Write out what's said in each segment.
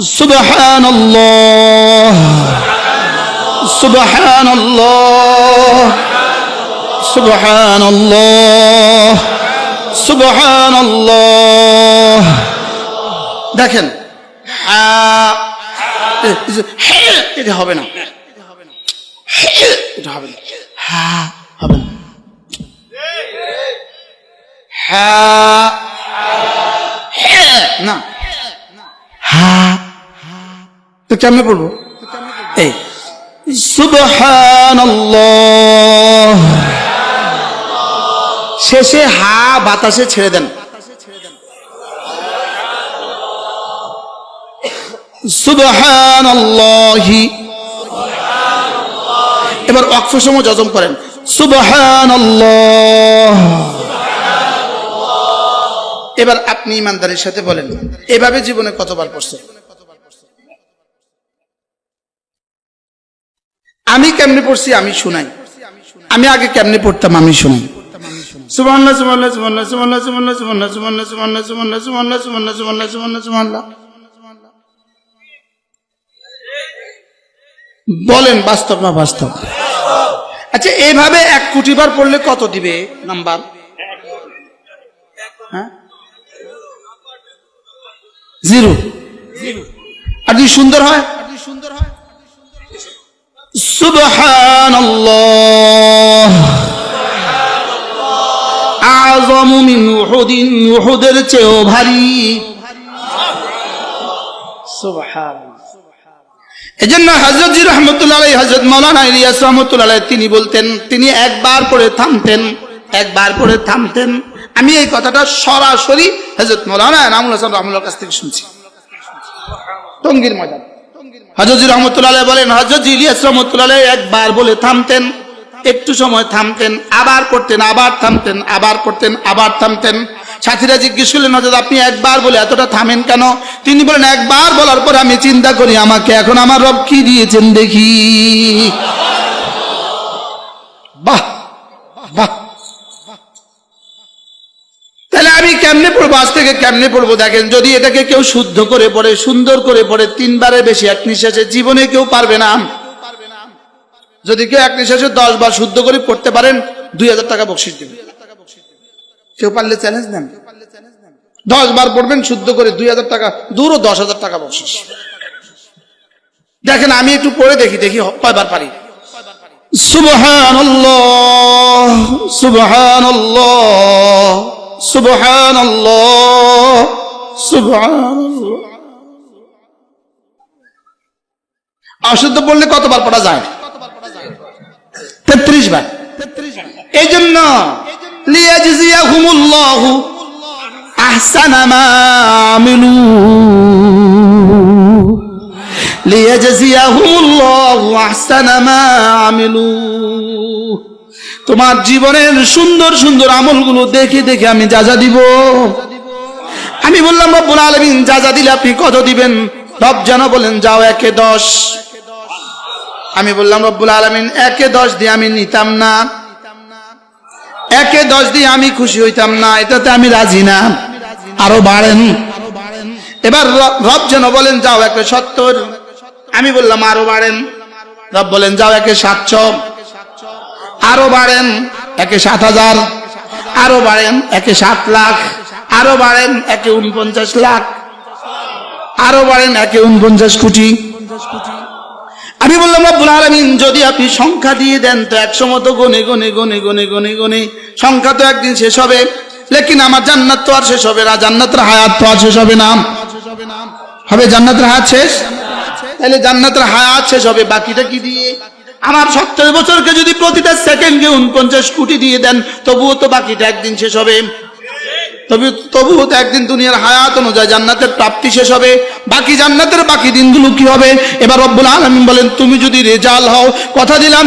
سبحان الله سبحان الله سبحان الله سبحان الله দেখেন হা এ- এই যে হ্যাঁ, এটা হবে না হ্যাঁ, এটা হবে না হা হবে না হ্যাঁ হ্যাঁ, না হা তো কেমনে পড়ব এই শেষে হা বাতাসে ছেড়ে দেন। এবার অক্ষ সম যজম করেন। সুবহানাল্লাহ। এবার আপনি ইমানদারের সাথে বলেন, এভাবে জীবনে কতবার পড়ছে? আমি কেমনে পড়ছি আমি শুনাই আমি আগে কেমনে পড়তাম আমি শুনাই বলেন বাস্তব না বাস্তব আচ্ছা এইভাবে এক কোটি বার পড়লে কত দিবে নাম্বার হ্যাঁ জিরো আর যদি সুন্দর হয় سبحان চেয়েও ভারী। সুবহান এজন্য হযরত জি রহমাতুল্লাহ আলাইহি, হযরত মাওলানা ইলিয়াস রহমাতুল্লাহ তিনি বলতেন, তিনি একবার করে থামতেন, একবার করে থামতেন। আমি এই কথাটা সরাসরি হযরত মাওলানা নামুল হাসান রহমানুল্লাহর কাছ থেকে শুনছি। টঙ্গীর ময়দান। হজরত রহমতুল্লাহ বলেন হজরত ইলিয়াস রহমতুল্লাহ একবার বলে থামতেন, একটু সময় থামতেন, আবার করতেন, আবার থামতেন, আবার করতেন, আবার থামতেন। সাথীরা জিজ্ঞেস করলেন হজরত আপনি একবার বলে এতটা থামেন কেন? তিনি বলেন, একবার বলার পর আমি চিন্তা করি, আমাকে এখন আমার রব কি দিয়েছেন দেখি। বাহ বাহ তাহলে আমি কেমনে পড়ব? আজ থেকে কেমনে পড়ব? দেখেন যদি এটাকে কেউ শুদ্ধ করে পড়ে সুন্দর করে পড়ে তিনবারের বেশি এক নিঃশ্বাসে জীবনে কেউ পারবে না। যদি কেউ এক নিঃশ্বাসে দশ বার শুদ্ধ করে পড়তে পারেন দুই হাজার টাকা বকশিস দেবেন। কেউ পারলে চ্যালেঞ্জ নেন? দশ বার পড়বেন শুদ্ধ করে দুই হাজার টাকা দূরও দশ হাজার টাকা বকশিস দেখেন আমি একটু পড়ে দেখি দেখি কয়বার পারি। সুবহানাল্লাহ সুবহানাল্লাহ। সুবহান অশুদ্ধ বললে কতবার পড়া যায়? তেত্রিশ বার। এই জন্য আহসানা মা আমিলু। ليجزيهم الله أحسن ما عملوا তোমার জীবনের সুন্দর সুন্দর আমলগুলো দেখে দেখে আমি যা যা দিব। আমি বললাম, রব্বুল আলামিন, যা যা দিলে আপনি কত দিবেন? রব যেন বলেন, যাও একে দশ। আমি বললাম, রব্বুল আলমিন, একে দশ দিয়ে আমি নিতাম না। একে দশ দিয়ে আমি খুশি হইতাম না। এটাতে আমি রাজি না। আরও বাড়েন। এবার রব যেন বলেন, যাও একে সত্তর। আমি বললাম, আরও বাড়েন। রব বলেন, যাও একে সাতশো। আরও বাড়েন, একে সাত হাজার, আরও বাড়েন, একে সাত লাখ, আরও বাড়েন, একে উনপঞ্চাশ লাখ, আরও বাড়েন, একে উনপঞ্চাশ কোটি। আমি বললাম, রব্বুল আলামিন, যদি আপনি সংখ্যা দিয়ে দেন তো একশো মতো গনে গনে গনে গনে গনে গনে, সংখ্যা তো একদিন শেষ হবে। লেকিন আমার জান্নাত তো আর শেষ হবে না, জান্নাতের হায়াত তো আর শেষ হবে না। হবে জান্নাতের হায়াত শেষ? তাহলে জান্নাতের হায়াত শেষ হবে, বাকিটা কি দিয়ে? আমার সত্তর বছরকে যদি প্রতিটা সেকেন্ডকে উনপঞ্চাশ কোটি দিয়ে দেন, তবুও তো বাকিটা একদিন শেষ হবে। তবে তবুও তো একদিন দুনিয়ার হায়াত অনুযায়ী জান্নাতের প্রাপ্তি শেষ হবে, বাকি জান্নাতের বাকি দিনগুলো কি হবে? এবার রব্বুল আলামিন বলেন, তুমি যদি রেজাল হও, কথা দিলাম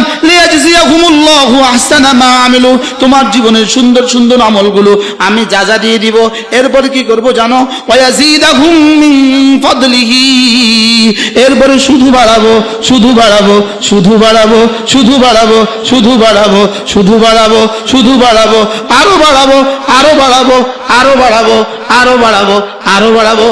আমিলু, তোমার জীবনের সুন্দর সুন্দর আমলগুলো আমি যা যা দিয়ে দিব। এরপরে কি করব জানো? এরপরে শুধু বাড়াবো শুধু বাড়াবো শুধু বাড়াবো শুধু বাড়াবো শুধু বাড়াবো শুধু বাড়াবো শুধু বাড়াবো, আরও বাড়াবো আরও বাড়াবো আরও বাড়াবো আরও বাড়াবো আরও বাড়াবো।